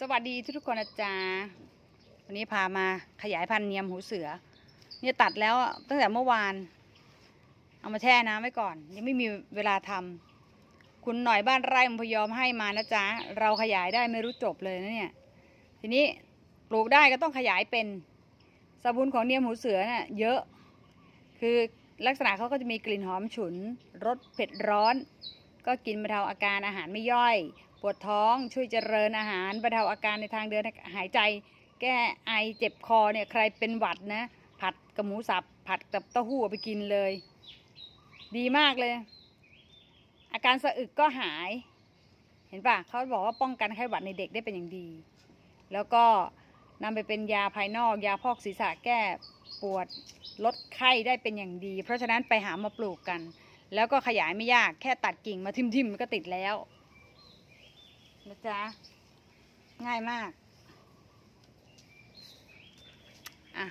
สวัสดีทุกๆคนนะจ๊ะวันนี้พามาขยายพันธุ์เนียมหูเสือ เนี่ยตัดแล้วตั้งแต่เมื่อวาน เอามาแช่น้ำไว้ก่อน ยังไม่มีเวลาทำคุณหน่อยบ้านไร่มพยอมให้มานะจ๊ะเราขยายได้ไม่รู้จบเลยนะเนี่ย ทีนี้ปลูกได้ก็ต้องขยายเป็นสบุนของเนียมหูเสือเนี่ยเยอะ คือลักษณะเขาก็จะมีกลิ่นหอมฉุนรสเผ็ดร้อน ก็กินบรรเทาอาการอาหารไม่ย่อย วดท้องช่วยเจริญอาหารบรรเทาอาการในทางเดินหายใจ แก้ไอเจ็บคอเนี่ยใครเป็นหวัดนะ ผัดกับหมูสับผัดกับเต้าหู้ไปกินเลย ดีมากเลย อาการสะอึกก็หาย เห็นปะเขาบอกว่าป้องกันไข้หวัดในเด็กได้เป็นอย่างดี แล้วก็นำไปเป็นยาภายนอก ยาพอกศีรษะแก้ปวดลดไข้ได้เป็นอย่างดี เพราะฉะนั้นไปหามาปลูกกัน แล้วก็ขยายไม่ยากแค่ตัดกิ่งมาทิมๆมันก็ติดแล้ว นะจ๊ะ ง่ายมาก อะ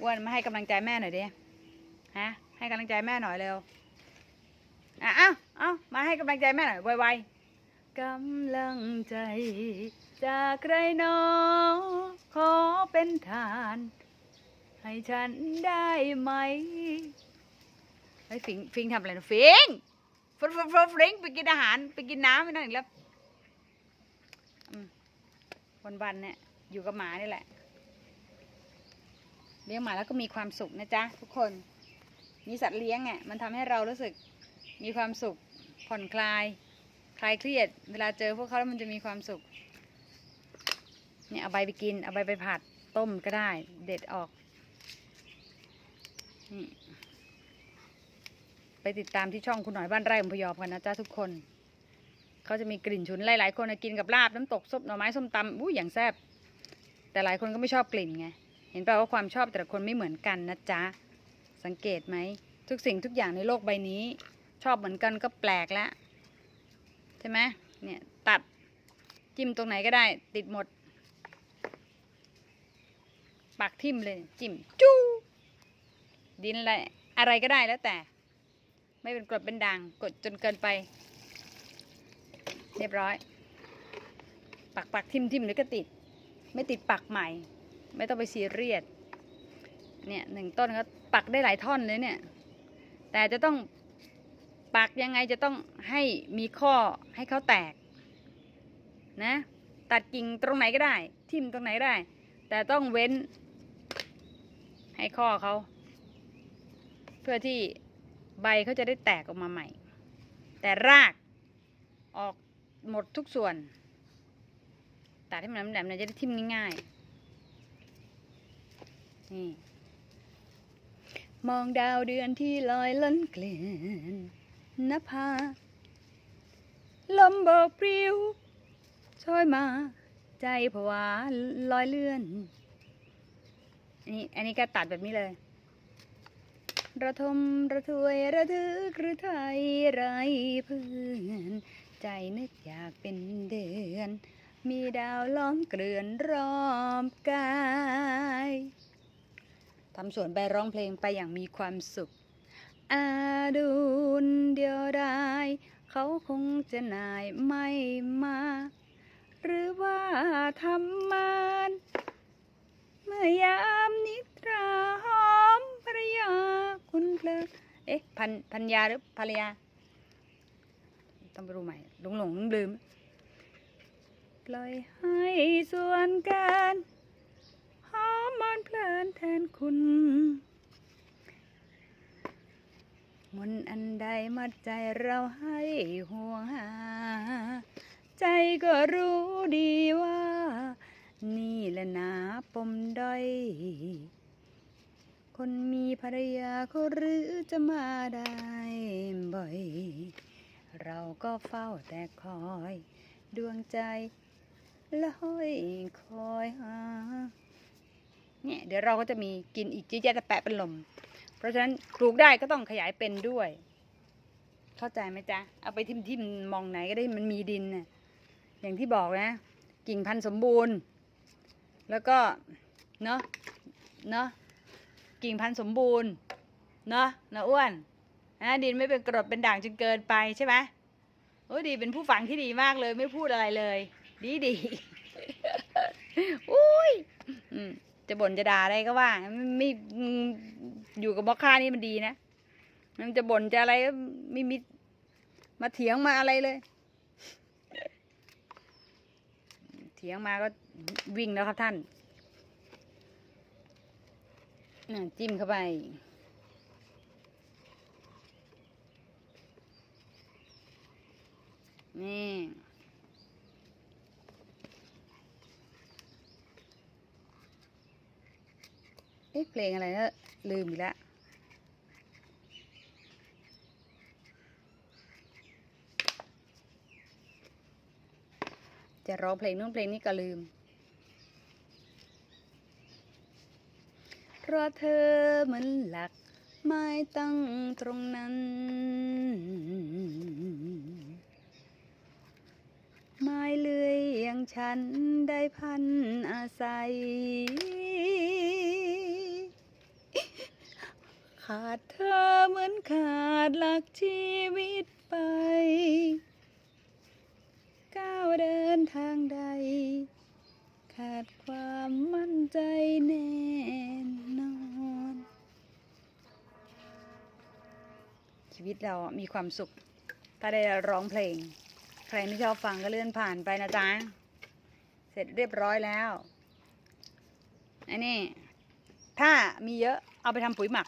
อ้วนมาให้กำลังใจแม่หน่อยดิ ฮะ ให้กำลังใจแม่หน่อยเร็ว อะเอ้าเอ้ามาให้กำลังใจแม่หน่อยไวๆกำลังใจ จากใครนอขอเป็นทาน ให้ฉันได้ไหมไอ้ฟิง ฟิงทำอะไรนะฟิง ฟรฟรฟรฟริงไปกินอาหารไปกินน้ำไปนั่นอีกแล้ววันวันเนี่ยอยู่กับหมานี่แหละเลี้ยงหมาแล้วก็มีความสุขนะจ๊ะทุกคน มีสัตว์เลี้ยงอะมันทำให้เรารู้สึกมีความสุขผ่อนคลาย คลายเครียด เวลาเจอพวกเขาแล้วมันจะมีความสุขเนี่ยเอาใบไปกินเอาใบไปผัดต้มก็ได้ เด็ดออกนี่ ติดตามที่ช่องคุณหน่อยบ้านไร่อมพยอมกันนะจ๊ะทุกคน เขาจะมีกลิ่นฉุนหลายๆคนกินกับลาบน้ำตกซุปหน่อไม้ส้มตำอู้อย่างแซ่บแต่หลายคนก็ไม่ชอบกลิ่นไงเห็นป่าว่าความชอบแต่ละคนไม่เหมือนกันนะจ๊ะสังเกตไหมทุกสิ่งทุกอย่างในโลกใบนี้ ชอบเหมือนกันก็แปลกแล้วใช่ไหมเนี่ยตัดจิ้มตรงไหนก็ได้ ติดหมดปักทิ่มเลย จิ้มจู้ดินอะไรอะไรก็ได้แล้วแต่ ไม่เป็นกรดเป็นด่างกดจนเกินไป เรียบร้อย ปักปักทิมทิมหรือก็ติด ไม่ติดปักใหม่ ไม่ต้องไปซีเรียสเนี่ยหนึ่งต้นก็ปักได้หลายท่อนเลยเนี่ย แต่จะต้องปักยังไงจะต้องให้มีข้อให้เขาแตกนะตัดกิ่งตรงไหนก็ได้ ทิ่มตรงไหนได้ แต่ต้องเว้นให้ข้อเขา เพื่อที่ ใบเขาจะได้แตกออกมาใหม่ แต่รากออกหมดทุกส่วน ตัดให้มันแหลมๆเนี่ยจะได้ทิ่มง่ายๆ นี่ มองดาวเดือนที่ลอยล้นเกลื่อนนภาลมโบกปลิวช่อยมา ใจผวาลอยเลื่อน อันนี้อันนี้ก็ตัดแบบนี้เลย ระทมระทวยระทึกหรือไทยไรเพื่อนใจนึกอยากเป็นเดือน มีดาวล้อมเกลื่อนรอบกายทำสวนไปร้องเพลงไปอย่างมีความสุข อาดูนเดียวดายเขาคงจะนายไม่มา หรือว่าทำมานเมื่อยา พันพันยาหรือภรรยา ต้องไปรู้ใหม่หลงหลงลืมปล่อยให้ส่วนการหอมมอนเพลินแทนคุณมนอันใดมัดใจเราให้ห่วงหา ใจก็รู้ดีว่า นี่แหละนาปมด้อย คนมีภรรยาเขาหรือจะมาได้บ่อย เราก็เฝ้าแต่คอย ดวงใจละห้อยคอยหาเนี่ยเดี๋ยวเราก็จะมีกินอีกเยอะแยะแต่แปะเป็นลม เพราะฉะนั้นปลูกได้ก็ต้องขยายเป็นด้วย เข้าใจไหมจ๊ะ เอาไปทิมทิมมองไหนก็ได้มันมีดินน่ะอย่างที่บอกนะ กิ่งพันธุ์สมบูรณ์ แล้วก็ เนาะเนาะ กิ่งพันธุ์สมบูรณ์เนาะนะอ้วนนะดินไม่เป็นกรดเป็นด่างจนเกินไปใช่ไหมโอ้ดีเป็นผู้ฟังที่ดีมากเลยไม่พูดอะไรเลย ดีดีอุ้ยจะบ่นจะด่าอะไรก็ว่าไม่อยู่กับมอคค่านี่มันดีนะมันจะบ่นจะอะไรก็ไม่มีมาเถียงมาอะไรเลย เถียงมาก็วิ่งแล้วครับท่าน น่ะจิ้มเข้าไป นี่เอ๊ะเพลงอะไรนะลืมอีกแล้วจะร้องเพลงนู้นเพลงนี้ก็ลืม เพราะเธอเหมือนหลักไม้ตั้งตรงนั้น ไม้เลื่อยอย่างฉันได้พันอาศัย ขาดเธอเหมือนขาดหลักชีวิตไป ก้าวเดินทางใด ขาดความมั่นใจแน่น ชีวิตเรามีความสุข ถ้าได้ร้องเพลง ใครไม่ชอบฟังก็เลื่อนผ่านไปนะจ๊ะ เสร็จเรียบร้อยแล้วอันนี้ถ้ามีเยอะเอาไปทำปุ๋ยหมัก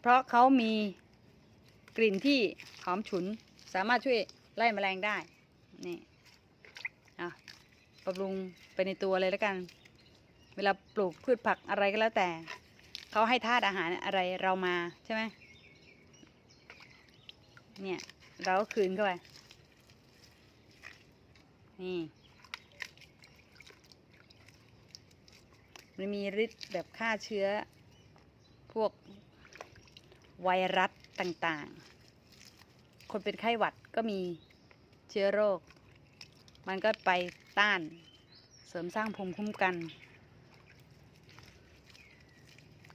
เพราะเขามีกลิ่นที่หอมฉุน สามารถช่วยไล่แมลงได้ นี่เอาบำรุงไปในตัวเลยแล้วกัน เวลาปลูกพืชผักอะไรก็แล้วแต่ เขาให้ธาตุอาหารอะไรเรามาใช่ไหม เนี่ย เราก็คืนเข้าไป นี่มันมีฤทธิ์แบบฆ่าเชื้อ พวกไวรัสต่างๆ คนเป็นไข้หวัดก็มีเชื้อโรค มันก็ไปต้านเสริมสร้างภูมิคุ้มกัน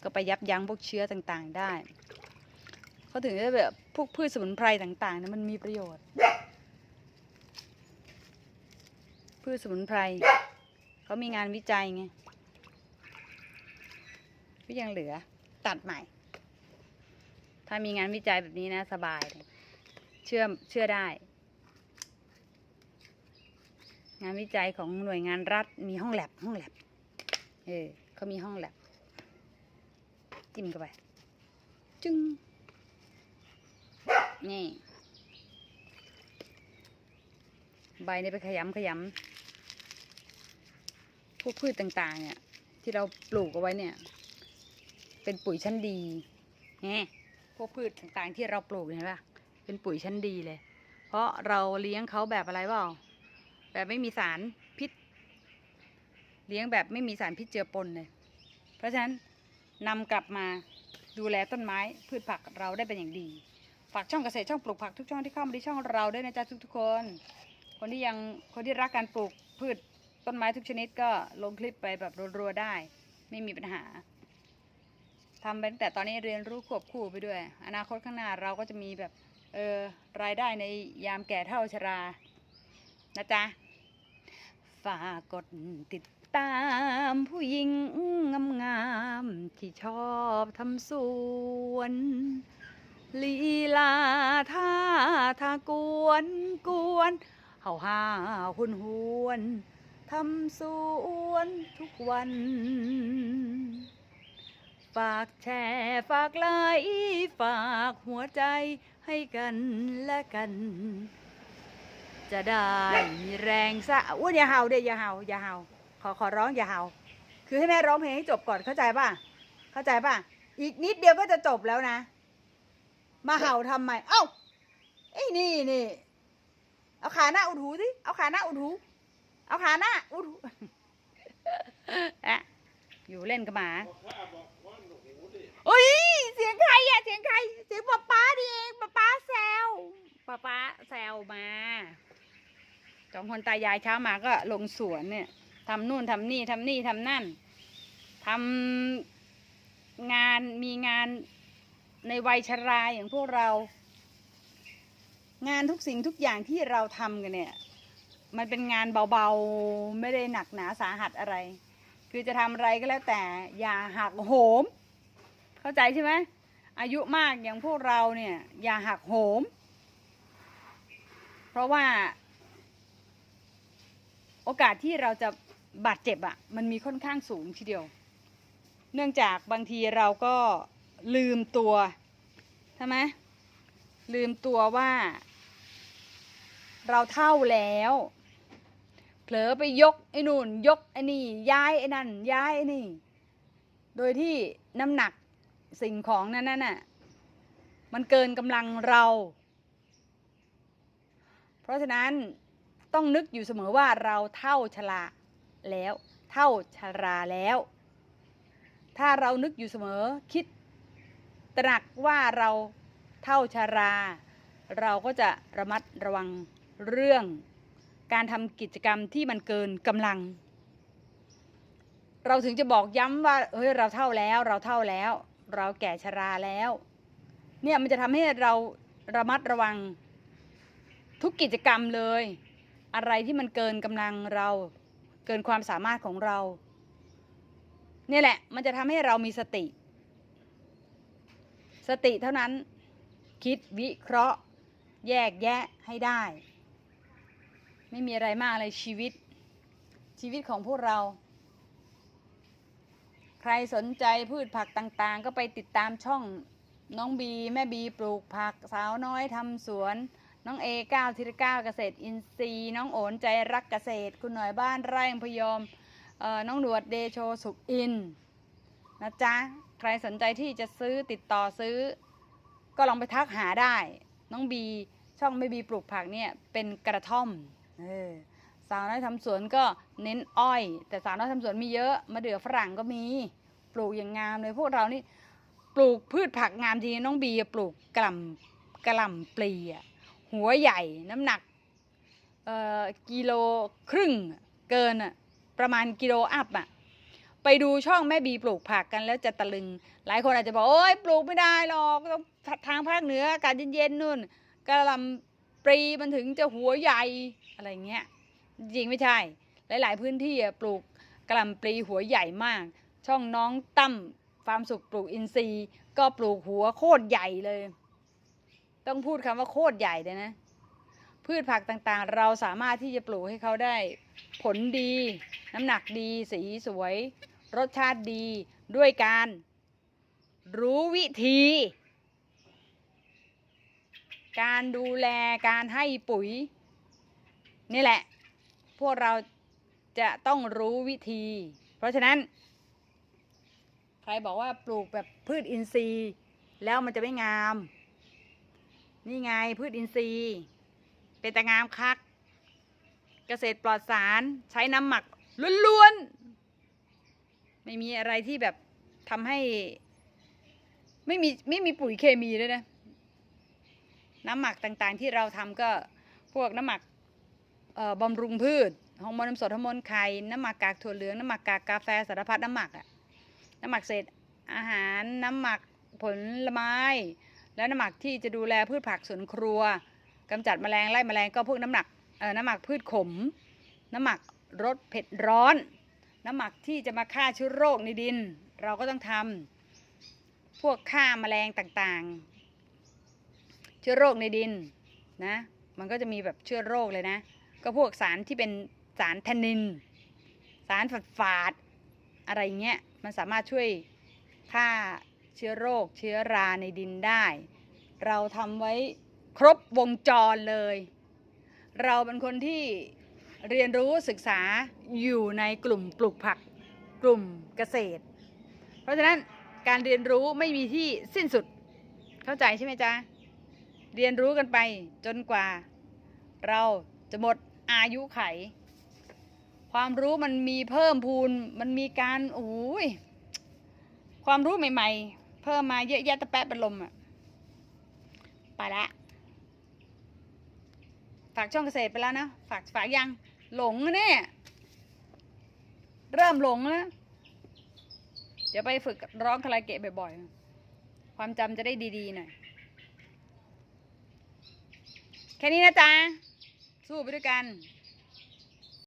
ก็ไปยับยั้งพวกเชื้อต่างๆได้ เขาถึงได้แบบ พวกพืชสมุนไพรต่างๆเนี่ยมันมีประโยชน์ พืชสมุนไพรเขามีงานวิจัยไงก็ยังเหลือตัดใหม่ ถ้ามีงานวิจัยแบบนี้นะ สบายเลยเชื่อเชื่อได้ งานวิจัยของหน่วยงานรัฐมีห้องแลบห้องแลบเออเขามีห้องแลบจิ้มเข้าไป จึง นี่ ใบนี่ไปขยำขยำพวกพืชต่างๆ เนี่ย ที่เราปลูกเอาไว้เนี่ย เป็นปุ๋ยชั้นดีแงพวกพืชต่างๆ ที่เราปลูกเห็นปะเป็นปุ๋ยชั้นดีเลย เพราะเราเลี้ยงเขาแบบอะไรเปล่าแบบไม่มีสารพิษ เลี้ยงแบบไม่มีสารพิษเจือปนเลย เพราะฉะนั้นนำกลับมาดูแลต้นไม้พืชผักเราได้เป็นอย่างดี ฝากช่องเกษตรช่องปลูกผักทุกช่องที่เข้ามาที่ช่องเราด้วยนะจ๊ะทุกๆคน คนที่ยังคนที่รักการปลูกพืชต้นไม้ทุกชนิดก็ลงคลิปไปแบบรัวๆได้ ไม่มีปัญหาทำไปตั้งแต่ตอนนี้เรียนรู้ควบคู่ไปด้วย อนาคตข้างหน้าเราก็จะมีแบบเออรายได้ในยามแก่เท่าชรานะจ๊ะฝากกดติดตามผู้หญิงงามๆที่ชอบทำสวน ลีลาท่าทากวนกวนเห่าห้าหุนหวนทำสวนทุกวัน ฝากแชร์ฝากไลค์ฝากหัวใจให้กันและกัน จะได้มีแรงสะอ้วนอย่าเห่าเด็อย่าเห่าอย่าเห่าขอขอร้องอย่าเห่า คือให้แม่ร้องเพลงให้จบก่อนเข้าใจป่ะ เข้าใจป่ะ อีกนิดเดียวก็จะจบแล้วนะ มาเห่าทำไม เอ้าไอ้นี่นี่เอาขาหน้าอุดหูสิเอาขาหน้าอุดหู เอาขาหน้าอุดหูอะอยู่เล่นกับหมาโอ้ยเสียงใครอะเสียงใคร เสียงป๊าป๊าดิเองป๊าป๊าแซวป๊าป๊าแซวมาสองคนตายายเช้ามาก็ลงสวนเนี่ยทำนู่นทำนี่ทำนี่ทำนั่นทำงานมีงาน ในวัยชราอย่างพวกเรา งานทุกสิ่งทุกอย่างที่เราทำกันเนี่ย มันเป็นงานเบาๆ ไม่ได้หนักหนาสาหัสอะไร คือจะทำอะไรก็แล้วแต่อย่าหักโหม เข้าใจใช่ไหมอายุมากอย่างพวกเราเนี่ยอย่าหักโหม เพราะว่า โอกาสที่เราจะบาดเจ็บอะ่ะ มันมีค่อนข้างสูงทีเดียว เนื่องจากบางทีเราก็ ลืมตัวใช่ไหมลืมตัวว่า เราเท่าแล้ว เผลอไปยกไอ้นู่น ยกไอ้นี่ ย้ายไอ้นั่น ย้ายไอ้นี่ โดยที่น้ำหนักสิ่งของนั้นน่ะมันเกินกำลังเรา เพราะฉะนั้นต้องนึกอยู่เสมอว่าเราเท่าชราแล้ว เท่าชราแล้ว ถ้าเรานึกอยู่เสมอคิด ตระหนักว่าเราเท่าชารา เราก็จะระมัดระวังเรื่องการทำกิจกรรมที่มันเกินกำลัง เราถึงจะบอกย้ำว่าเฮ้ยเราเท่าแล้วเราเท่าแล้ว เราแก่ชราแล้ว เนี่ยมันจะทำให้เราระมัดระวังทุกกิจกรรมเลย อะไรที่มันเกินกำลังเราเกินความสามารถของเรา เนี่ยแหละมันจะทำให้เรามีสติ สติเท่านั้น คิดวิเคราะห์ แยกแยะให้ได้ ไม่มีอะไรมากเลยชีวิต ชีวิตของพวกเรา ใครสนใจพืชผักต่างๆ ก็ไปติดตามช่องน้องบี แม่บีปลูกผักสาวน้อยทำสวน น้องเอก้าวธิรก้าวเกษตรอินทรีย์น้องโอนใจรักเกษตร คุณหน่อยบ้านไร่พยอมเอ่อน้องหนวดเดโชสุขอินนะจ๊ะ ครสนใจที่จะซื้อติดต่อซื้อ ก็ลองไปทักหาได้ น้องบีช่องไม่บีปลูกผักเนี่ยเป็นกระท่อมเออสาวน้อยทำสวนก็เน้นอ้อย แต่สาวน้อยทำสวนมีเยอะมะเดื่อฝรั่งก็มี ปลูกอย่างงามเลยพวกเรานี่ปลูกพืชผักงามจริงน้องบีปลูกกล่ำกล่ำปลีอะหัวใหญ่น้ำหนักเอ่อกิโลครึ่งเกินอะประมาณกิโลอัพอะ ไปดูช่องแม่บีปลูกผักกันแล้วจะตะลึง หลายคนอาจจะบอกโอ้ยปลูกไม่ได้หรอกต้องทางภาคเหนืออากาศเย็นๆนู่นกระลำปลีมันถึงจะหัวใหญ่อะไรเงี้ยจริงไม่ใช่ หลาย ๆ พื้นที่ปลูกกระลำปลีหัวใหญ่มาก ช่องน้องตั้มฟาร์มสุขปลูกอินทรีย์ ก็ปลูกหัวโคตรใหญ่เลย ต้องพูดคำว่าโคตรใหญ่เลยนะ พืชผักต่างๆ เราสามารถที่จะปลูกให้เขาได้ ผลดี น้ำหนักดี สีสวย รสชาติดีด้วยการรู้วิธี การดูแลการให้ปุ๋ย นี่แหละ พวกเราจะต้องรู้วิธี เพราะฉะนั้น ใครบอกว่าปลูกแบบพืชอินทรีย์ แล้วมันจะไม่งาม นี่ไงพืชอินทรีย์ เป็นแต่งามคัก เกษตรปลอดสารใช้น้ำหมักล้วนๆ ไม่มีอะไรที่แบบทำให้ ไม่มีไม่มีปุ๋ยเคมีด้วยนะ น้ำหมักต่างๆที่เราทำก็พวกน้ำหมักบำรุงพืชฮอร์โมนน้ำสดฮอร์โมนไข่น้ำหมักกากถั่วเหลืองน้ำหมักกากกาแฟสารพัดน้ำหมักอะน้ำหมักเศษอาหารน้ำหมักผลไม้ แล้วน้ำหมักที่จะดูแลพืชผักสวนครัวกำจัดแมลงไล่แมลงก็พวกน้ำหนักน้ำหมักพืชขม น้ำหมักรสเผ็ดร้อน น้ำหมักที่จะมาฆ่าเชื้อโรคในดิน เราก็ต้องทำพวกฆ่าแมลงต่างๆ เชื้อโรคในดินนะมันก็จะมีแบบเชื้อโรคเลยนะ ก็พวกสารที่เป็นสารแทนนิน สารฝาดฝาดอะไรเงี้ยมันสามารถช่วยฆ่าเชื้อโรค เชื้อราในดินได้ เราทำไว้ครบวงจรเลย เราเป็นคนที่ เรียนรู้ศึกษาอยู่ในกลุ่มปลูกผักกลุ่มเกษตร เพราะฉะนั้นการเรียนรู้ไม่มีที่สิ้นสุดเข้าใจใช่ไหมจ๊ะ เรียนรู้กันไปจนกว่า เราจะหมดอายุไข ความรู้มันมีเพิ่มพูนมันมีการโอ้ยความรู้ใหม่ ๆ เพิ่มมาเยอะแยะตะแปะเป็นลมอะไปละฝากช่องเกษตรไปแล้วนะ ฝากฝากยัง หลงนี่เริ่มหลงแล้วเดี๋ยวไปฝึกร้องคาราเกะบ่อยๆ ความจำจะได้ดีๆหน่อย แค่นี้นะจ๊ะ สู้ไปด้วยกัน